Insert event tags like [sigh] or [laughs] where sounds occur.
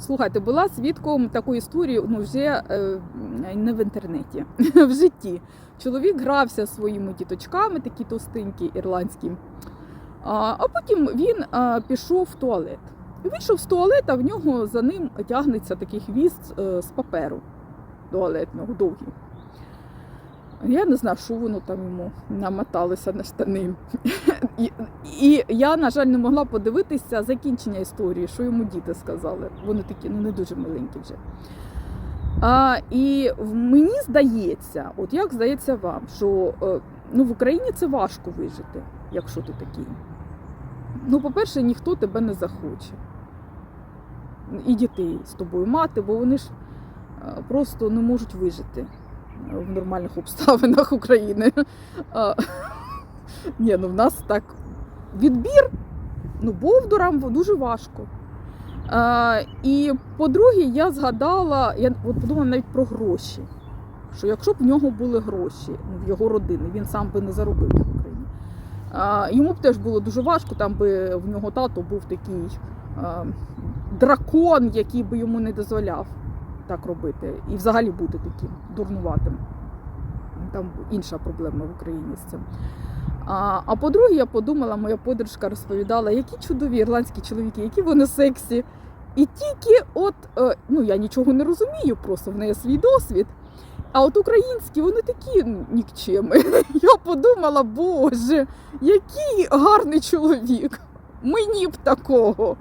Слухайте, була свідком такої історії, ну вже е, не в інтернеті, [laughs] в житті. Чоловік грався своїми діточками, такі товстенькі ірландські. А, а потім він а, пішов в туалет. Вийшов з туалета, в нього за ним тягнеться такий хвіст е, з паперу туалетного довгий. Я не знаю, що воно там йому намоталося на штани. [laughs] І, я, на жаль, не могла подивитися закінчення історії, що йому діти сказали. Вони такі ну не дуже маленькі вже. А, і мені здається, от як здається вам, що е, ну, в Україні це важко вижити, якщо ти такий. Ну, по-перше, ніхто тебе не захоче. І дітей з тобою мати, бо вони ж е, просто не можуть вижити в нормальних обставинах [laughs] України. Ні, ну в нас так відбір ну, бовдурам дуже важко. А, і по-друге, я згадала, я от подумала навіть про гроші. Що якщо б в нього були гроші, ну, в його родини, він сам би не заробив в Україні. А, йому б теж було дуже важко, там би в нього тато був такий а, дракон, який би йому не дозволяв так робити. І взагалі бути таким дурнуватим. Там інша проблема в Україні з цим. А, а по-друге, я подумала, моя подружка розповідала, які чудові ірландські чоловіки, які вони сексі. І тільки от, е, ну я нічого не розумію, просто в неї свій досвід. А от українські, вони такі ну, нікчеми. [laughs] Я подумала, боже, який гарний чоловік. Мені б такого.